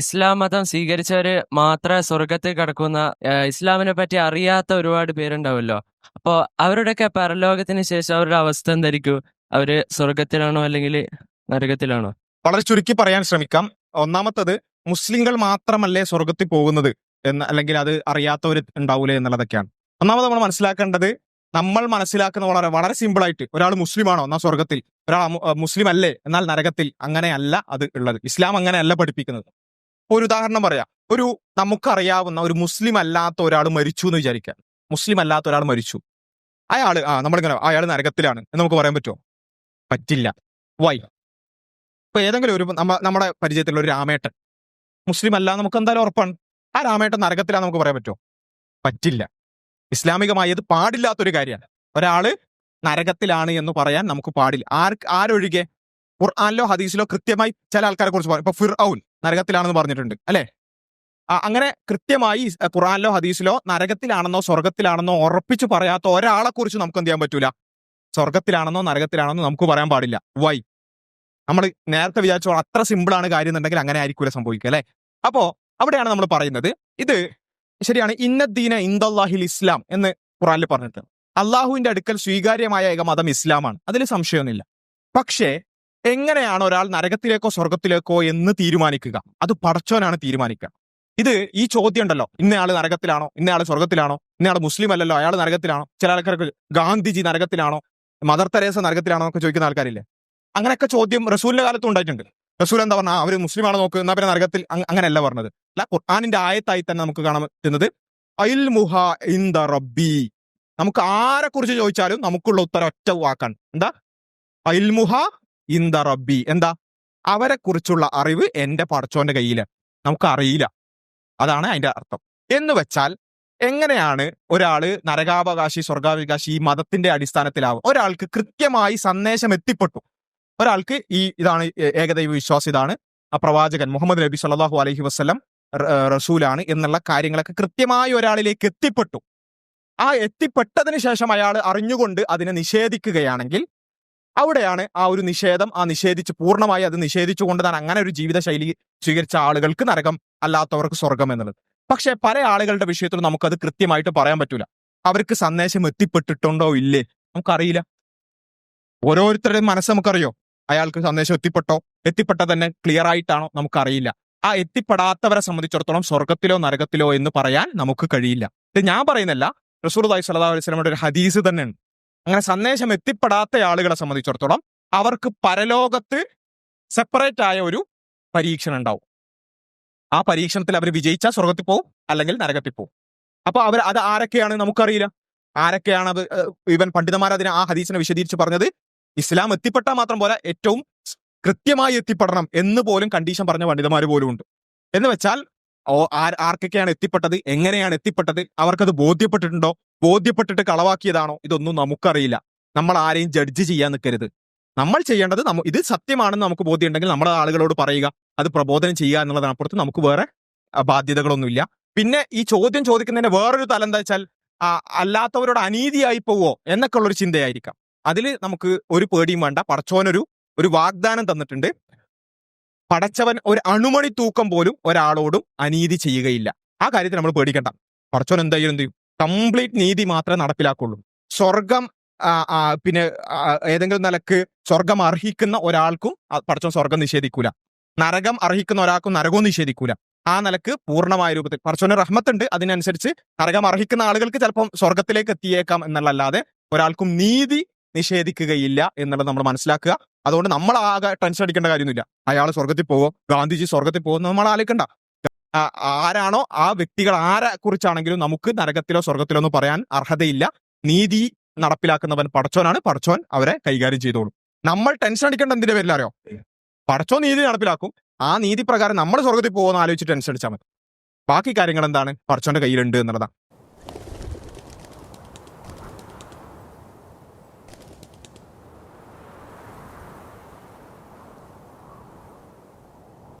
ഇസ്ലാം മതം സ്വീകരിച്ചവര് മാത്രമേ സ്വർഗത്തിൽ കടക്കുന്ന ഇസ്ലാമിനെ പറ്റി അറിയാത്ത ഒരുപാട് പേരുണ്ടാവുമല്ലോ അപ്പോ അവരുടെയൊക്കെ പരലോകത്തിന് ശേഷം അവരുടെ അവസ്ഥ എന്തായിരിക്കും? അവർ സ്വർഗത്തിലാണോ അല്ലെങ്കിൽ നരകത്തിലാണോ? വളരെ ചുരുക്കി പറയാൻ ശ്രമിക്കാം. ഒന്നാമത്തത് മുസ്ലിങ്ങൾ മാത്രമല്ലേ സ്വർഗത്തിൽ പോകുന്നത് എന്ന് അല്ലെങ്കിൽ അത് അറിയാത്തവർ ഉണ്ടാവൂലേ എന്നുള്ളതൊക്കെയാണ്. ഒന്നാമത് നമ്മൾ മനസ്സിലാക്കേണ്ടത് നമ്മൾ മനസ്സിലാക്കുന്ന വളരെ വളരെ സിമ്പിളായിട്ട് ഒരാൾ മുസ്ലിമാണോ? എന്നാൽ സ്വർഗത്തിൽ ഒരാൾ മുസ്ലിം അല്ലേ എന്നാൽ നരകത്തിൽ. അങ്ങനെയല്ല അത് ഉള്ളത്. ഇസ്ലാം അങ്ങനെയല്ല പഠിപ്പിക്കുന്നത്. ഒരു ഉദാഹരണം പറയാം. ഒരു നമുക്കറിയാവുന്ന ഒരു മുസ്ലിം അല്ലാത്ത ഒരാൾ മരിച്ചു എന്ന് വിചാരിക്കാം മുസ്ലിം അല്ലാത്ത ഒരാൾ മരിച്ചു. അയാൾ ആ നമ്മളിങ്ങനെ അയാൾ നരകത്തിലാണ് എന്ന് നമുക്ക് പറയാൻ പറ്റുമോ? പറ്റില്ല. വൈ ഇപ്പൊ ഏതെങ്കിലും ഒരു നമ്മ നമ്മുടെ പരിചയത്തിലുള്ള ഒരു രാമേട്ടൻ. മുസ്ലിം അല്ല നമുക്ക് എന്തായാലും ഉറപ്പാണ്. ആ രാമേട്ടൻ നരകത്തിലാണ് നമുക്ക് പറയാൻ പറ്റുമോ? പറ്റില്ല. ഇസ്ലാമികമായി അത് പാടില്ലാത്തൊരു കാര്യമാണ്. ഒരാൾ നരകത്തിലാണ് എന്ന് പറയാൻ നമുക്ക് പാടില്ല. ആർ ആരൊഴികെ? ഖുർആാനിലോ ഹദീസിലോ കൃത്യമായി ചില ആൾക്കാരെ കുറിച്ച് പറയും. ഇപ്പൊ ഫിർ ഔൻ നരകത്തിലാണെന്ന് പറഞ്ഞിട്ടുണ്ട് അല്ലെ? അങ്ങനെ കൃത്യമായി ഖുറാനിലോ ഹദീസിലോ നരകത്തിലാണെന്നോ സ്വർഗത്തിലാണെന്നോ ഉറപ്പിച്ച് പറയാത്ത ഒരാളെ കുറിച്ച് നമുക്ക് എന്ത് ചെയ്യാൻ പറ്റൂല? സ്വർഗത്തിലാണെന്നോ നരകത്തിലാണെന്നോ നമുക്ക് പറയാൻ പാടില്ല. വൈ നമ്മൾ നേരത്തെ വിചാരിച്ചോ അത്ര സിമ്പിൾ ആണ് കാര്യം എന്നുണ്ടെങ്കിൽ അങ്ങനെ ആയിരിക്കൂല സംഭവിക്കുക അല്ലെ? അപ്പോ അവിടെയാണ് നമ്മൾ പറയുന്നത് ഇത് ശരിയാണ് ഇന്നദ്ദീന ഇന്ദാഹിൽ ഇസ്ലാം എന്ന് ഖുറാനിൽ പറഞ്ഞിട്ടുണ്ട്. അള്ളാഹുവിന്റെ അടുക്കൽ സ്വീകാര്യമായ ഏക മതം ഇസ്ലാമാണ് അതിൽ സംശയമൊന്നുമില്ല. പക്ഷേ എങ്ങനെയാണ് ഒരാൾ നരകത്തിലേക്കോ സ്വർഗത്തിലേക്കോ എന്ന് തീരുമാനിക്കുക? അത് പടച്ചോനാണ് തീരുമാനിക്കുക. ഇത് ഈ ചോദ്യം ഉണ്ടല്ലോ ഇന്നയാൾ നരകത്തിലാണോ? ഇന്നയാൾ സ്വർഗത്തിലാണോ ഇന്നയാൾ മുസ്ലിം അല്ലല്ലോ. അയാൾ നരകത്തിലാണോ? ചില ആൾക്കാർക്ക് ഗാന്ധിജി നരകത്തിലാണോ? മദർ തെരേസ നരകത്തിലാണോ എന്നൊക്കെ ചോദിക്കുന്ന ആൾക്കാരില്ലേ? അങ്ങനെയൊക്കെ ചോദ്യം റസൂലിന്റെ കാലത്ത് ഉണ്ടായിട്ടുണ്ട്. റസൂൽ എന്താ പറഞ്ഞാൽ അവർ മുസ്ലിമാണ് നോക്ക്? എന്നാ പിന്നെ നരകത്തിൽ അങ് അങ്ങനെയല്ല പറഞ്ഞത്. അല്ല ഖുർആാനിന്റെ ആയത്തായി തന്നെ നമുക്ക് കാണാൻ പറ്റുന്നത് അയിൽ മുഹ ഇൻ ദ റബ്ബി. നമുക്ക് ആരെ കുറിച്ച് ചോദിച്ചാലും നമുക്കുള്ള ഉത്തരം ഒറ്റ വാക്കാണ്. എന്താ? അയിൽ മുഹ ഇന്ദ റബ്ബി. എന്താ? അവരെ കുറിച്ചുള്ള അറിവ് എന്റെ പടച്ചോന്റെ കയ്യിൽ നമുക്ക് അറിയില്ല അതാണ് അതിന്റെ അർത്ഥം. എന്ന് വെച്ചാൽ എങ്ങനെയാണ് ഒരാൾ നരകാവകാശി സ്വർഗാവകാശി ഈ മതത്തിന്റെ അടിസ്ഥാനത്തിലാവും. ഒരാൾക്ക് കൃത്യമായി സന്ദേശം എത്തിപ്പെട്ടു. ഒരാൾക്ക് ഈ ഇതാണ് ഏകദൈവ വിശ്വാസം ഇതാണ്. പ്രവാചകൻ മുഹമ്മദ് നബി സല്ലാഹു അലഹി വസ്ലം റസൂലാണ് എന്നുള്ള കാര്യങ്ങളൊക്കെ കൃത്യമായി ഒരാളിലേക്ക് എത്തിപ്പെട്ടു. ആ എത്തിപ്പെട്ടതിന് ശേഷം അയാൾ അറിഞ്ഞുകൊണ്ട് അതിനെ നിഷേധിക്കുകയാണെങ്കിൽ അവിടെയാണ് ആ ഒരു നിഷേധം. ആ നിഷേധിച്ച് പൂർണമായി അത് നിഷേധിച്ചുകൊണ്ട് താൻ അങ്ങനെ ഒരു ജീവിതശൈലി സ്വീകരിച്ച ആളുകൾക്ക് നരകം അല്ലാത്തവർക്ക് സ്വർഗം എന്നുള്ളത്. പക്ഷേ പല ആളുകളുടെ വിഷയത്തിൽ നമുക്കത് കൃത്യമായിട്ട് പറയാൻ പറ്റൂല. അവർക്ക് സന്ദേശം എത്തിപ്പെട്ടിട്ടുണ്ടോ ഇല്ലേ? നമുക്കറിയില്ല. ഓരോരുത്തരുടെയും മനസ്സ് നമുക്കറിയോ? അയാൾക്ക് സന്ദേശം എത്തിപ്പെട്ടോ? എത്തിപ്പെട്ട തന്നെ ക്ലിയർ ആയിട്ടാണോ? നമുക്കറിയില്ല. ആ എത്തിപ്പെടാത്തവരെ സംബന്ധിച്ചിടത്തോളം സ്വർഗത്തിലോ നരകത്തിലോ എന്ന് പറയാൻ നമുക്ക് കഴിയില്ല. ഇത് ഞാൻ പറയുന്നില്ല റസൂർ അലൈഹി സ്വലാ അലൈഹി സ്വലമയുടെ ഒരു ഹദീസ് തന്നെയാണ്. അങ്ങനെ സന്ദേശം എത്തിപ്പെടാത്ത ആളുകളെ സംബന്ധിച്ചിടത്തോളം അവർക്ക് പരലോകത്ത് സെപ്പറേറ്റ് ആയ ഒരു പരീക്ഷണം ഉണ്ടാവും ആ പരീക്ഷണത്തിൽ അവർ വിജയിച്ചാൽ സ്വർഗത്തിൽ പോവും അല്ലെങ്കിൽ നരകത്തിൽ പോവും. അപ്പൊ അവർ അത് ആരൊക്കെയാണ് നമുക്കറിയില്ല. ആരൊക്കെയാണ് അത് ഇവൻ പണ്ഡിതന്മാർ അതിനെ ആ ഹദീസിനെ വിശദീകരിച്ച് പറഞ്ഞത്? ഇസ്ലാം എത്തിപ്പെട്ടാൽ മാത്രം പോലെ ഏറ്റവും കൃത്യമായി എത്തിപ്പെടണം എന്ന് പോലും കണ്ടീഷൻ പറഞ്ഞ പണ്ഡിതന്മാർ പോലും ഉണ്ട് എന്ന് വെച്ചാൽ ആർക്കൊക്കെയാണ് എത്തിപ്പെട്ടത്? എങ്ങനെയാണ് എത്തിപ്പെട്ടത്? അവർക്കത് ബോധ്യപ്പെട്ടിട്ടുണ്ടോ? ബോധ്യപ്പെട്ടിട്ട് കളവാക്കിയതാണോ? ഇതൊന്നും നമുക്കറിയില്ല. നമ്മൾ ആരെയും ജഡ്ജ് ചെയ്യാൻ നിൽക്കരുത്. നമ്മൾ ചെയ്യേണ്ടത് നമ്മ ഇത് സത്യമാണെന്ന് നമുക്ക് ബോധ്യമുണ്ടെങ്കിൽ നമ്മൾ ആളുകളോട് പറയുക അത് പ്രബോധനം ചെയ്യുക എന്നുള്ളതിനപ്പുറത്ത് നമുക്ക് വേറെ ബാധ്യതകളൊന്നുമില്ല. പിന്നെ ഈ ചോദ്യം ചോദിക്കുന്നതിന്റെ വേറൊരു തലം എന്താ വെച്ചാൽ അല്ലാത്തവരോട് അനീതിയായി പോവോ എന്നൊക്കെ ഉള്ളൊരു ചിന്തയായിരിക്കാം. അതിൽ നമുക്ക് ഒരു പേടിയും വേണ്ട. പടച്ചോനൊരു ഒരു വാഗ്ദാനം തന്നിട്ടുണ്ട്. പടച്ചവൻ ഒരു അണുമണി തൂക്കം പോലും ഒരാളോടും അനീതി ചെയ്യുകയില്ല. ആ കാര്യത്തിൽ നമ്മൾ പേടിക്കണ്ട. പടച്ചവൻ എന്തായാലും എന്ത് ചെയ്യും? കംപ്ലീറ്റ് നീതി മാത്രമേ നടപ്പിലാക്കുള്ളൂ. സ്വർഗം പിന്നെ ഏതെങ്കിലും നിലയ്ക്ക് സ്വർഗം അർഹിക്കുന്ന ഒരാൾക്കും പടച്ചവൻ സ്വർഗം നിഷേധിക്കൂല. നരകം അർഹിക്കുന്ന ഒരാൾക്കും നരകവും നിഷേധിക്കൂല. ആ നിലയ്ക്ക് പൂർണമായ രൂപത്തിൽ പടച്ചോന് റഹ്മത്തുണ്ട്. അതിനനുസരിച്ച് നരകം അർഹിക്കുന്ന ആളുകൾക്ക് ചിലപ്പം സ്വർഗത്തിലേക്ക് എത്തിയേക്കാം എന്നുള്ളല്ലാതെ ഒരാൾക്കും നീതി നിഷേധിക്കുകയില്ല എന്നുള്ളത് നമ്മൾ മനസ്സിലാക്കുക. അതുകൊണ്ട് നമ്മൾ ആകെ ടെൻഷൻ അടിക്കേണ്ട കാര്യമൊന്നുമില്ല. അയാൾ സ്വർഗത്തിൽ പോവോ ഗാന്ധിജി സ്വർഗത്തിൽ പോവോ നമ്മൾ ആലോചിക്കണ്ട. ആരാണോ ആ വ്യക്തികൾ ആരെ കുറിച്ചാണെങ്കിലും നമുക്ക് നരകത്തിലോ സ്വർഗത്തിലോ ഒന്നും പറയാൻ അർഹതയില്ല. നീതി നടപ്പിലാക്കുന്നവൻ പടച്ചോനാണ്. പടച്ചോൻ അവരെ കൈകാര്യം ചെയ്തോളും. നമ്മൾ ടെൻഷൻ അടിക്കേണ്ട എന്തിന്റെ പേരിൽ അറിയോ? പടച്ചോൻ നീതി നടപ്പിലാക്കും. ആ നീതി പ്രകാരം നമ്മൾ സ്വർഗത്തിൽ പോകുമെന്ന് ആലോചിച്ച് ടെൻഷൻ അടിച്ചാൽ മതി. ബാക്കി കാര്യങ്ങൾ എന്താണ്? പടച്ചോന്റെ കയ്യിലുണ്ട് എന്നുള്ളതാണ്.